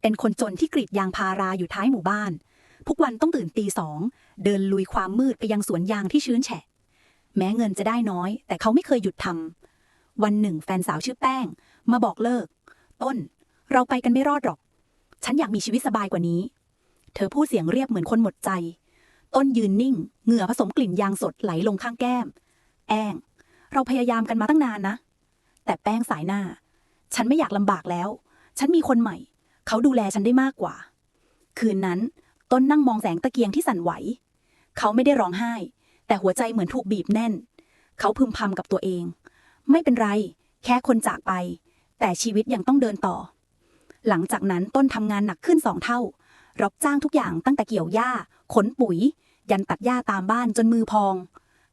เป็นคนจนที่กรีดยางพาราอยู่ท้ายหมู่บ้าน ทุกวันต้องตื่นตีสอง เดินลุยความมืดไปยังสวนยางที่ชื้นแฉะ แม้เงินจะได้น้อย แต่เขาไม่เคยหยุดทำ วันหนึ่งแฟนสาวชื่อแป้ง มาบอกเลิก ต้น เราไปกันไม่รอดหรอก ฉันอยากมีชีวิตสบายกว่านี้ เธอพูดเสียงเรียบเหมือนคนหมดใจ ต้นยืนนิ่ง เหงื่อผสมกลิ่นยางสดไหลลงข้างแก้ม แองเราพยายามกันมาตั้งนานนะ แต่แป้งสายหน้า ฉันไม่อยากลำบากแล้ว ฉันมีคนใหม่ เขาดูแลฉันได้มากกว่า คืนนั้นต้นนั่งมองแสงตะเกียงที่สั่นไหว เขาไม่ได้ร้องไห้ แต่หัวใจเหมือนถูกบีบแน่น เขาพึมพำกับตัวเอง ไม่เป็นไร แค่คนจากไป แต่ชีวิตยังต้องเดินต่อ หลังจากนั้นต้นทำงานหนักขึ้นสองเท่า รับจ้างทุกอย่างตั้งแต่เกี่ยวหญ้า ขนปุ๋ย ยันตัดหญ้าตามบ้านจนมือพอง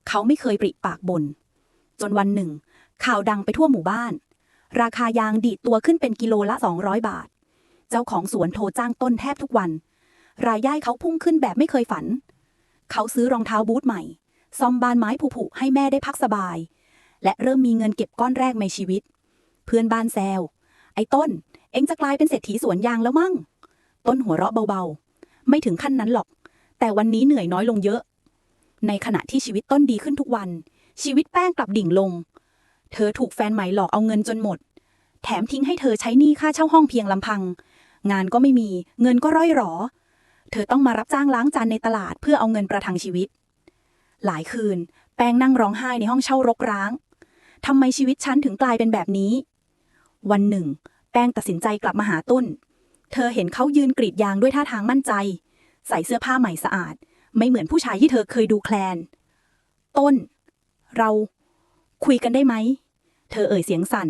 เขาไม่เคยปริปากบน่นจนวันหนึ่ง ข่าวดังไปทั่วหมู่บ้าน ราคายางดีดตัวขึ้นเป็นกิโลละ 200 บาท เจ้าของสวนโทรจ้างต้นแทบทุกวัน รายได้เขาพุ่งขึ้นแบบไม่เคยฝัน เขาซื้อรองเท้าบูทใหม่ ซ่อมบานไม้ผุๆให้แม่ได้พักสบาย และเริ่มมีเงินเก็บก้อนแรกในชีวิต เพื่อนบ้านแซว ไอ้ต้น เอ็งจะกลายเป็นเศรษฐีสวนยางแล้วมั่ง ต้นหัวเราะเบาๆ ไม่ถึงขั้นนั้นหรอก แต่วันนี้เหนื่อยน้อยลงเยอะ ในขณะที่ชีวิตต้นดีขึ้นทุกวัน ชีวิตแป้งกลับดิ่งลง เธอถูกแฟนใหม่หลอกเอาเงินจนหมดแถมทิ้งให้เธอใช้หนี้ค่าเช่าห้องเพียงลำพัง งานก็ไม่มี เงินก็ร่อยหรอ เธอต้องมารับจ้างล้างจานในตลาดเพื่อเอาเงินประทังชีวิต หลายคืน แป้งนั่งร้องไห้ในห้องเช่ารกร้างทำไมชีวิตฉันถึงกลายเป็นแบบนี้ วันหนึ่ง แป้งตัดสินใจกลับมาหาตุ้น เธอเห็นเขายืนกรีดยางด้วยท่าทางมั่นใจ ใส่เสื้อผ้าใหม่สะอาด ไม่เหมือนผู้ชายที่เธอเคยดูแคลน ต้น เราคุยกันได้ไหม เธอเอ่ยเสียงสั่น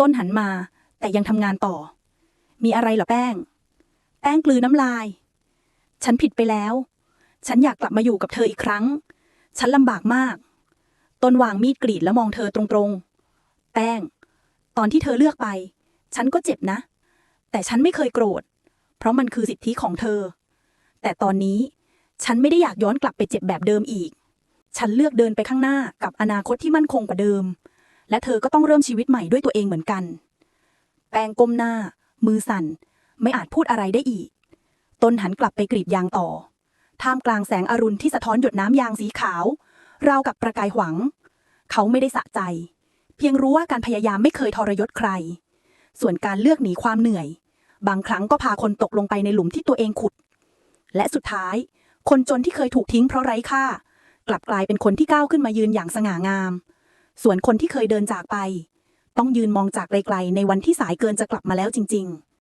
ต้นหันมา แต่ยังทำงานต่อ มีอะไรหรอแป้ง แป้งกลืนน้ำลาย ฉันผิดไปแล้ว ฉันอยากกลับมาอยู่กับเธออีกครั้ง ฉันลำบากมาก ตนวางมีดกรีดแล้วมองเธอตรงๆ แป้ง ตอนที่เธอเลือกไป ฉันก็เจ็บนะ แต่ฉันไม่เคยโกรธ เพราะมันคือสิทธิของเธอ แต่ตอนนี้ฉันไม่ได้อยากย้อนกลับไปเจ็บแบบเดิมอีก ฉันเลือกเดินไปข้างหน้ากับอนาคตที่มั่นคงกว่าเดิม และเธอก็ต้องเริ่มชีวิตใหม่ด้วยตัวเองเหมือนกัน แป้งก้มหน้า มือสั่น ไม่อาจพูดอะไรได้อีกต้นหันกลับไปกรีดยางต่อ ท่ามกลางแสงอรุณที่สะท้อนหยดน้ำยางสีขาว ราวกับประกายหวัง เขาไม่ได้สะใจ เพียงรู้ว่าการพยายามไม่เคยทรยศใคร ส่วนการเลือกหนีความเหนื่อย บางครั้งก็พาคนตกลงไปในหลุมที่ตัวเองขุด และสุดท้าย คนจนที่เคยถูกทิ้งเพราะไร้ค่า กลับกลายเป็นคนที่ก้าวขึ้นมายืนอย่างสง่างาม ส่วนคนที่เคยเดินจากไป ต้องยืนมองจากไกลๆในวันที่สายเกินจะกลับมาแล้วจริง ๆ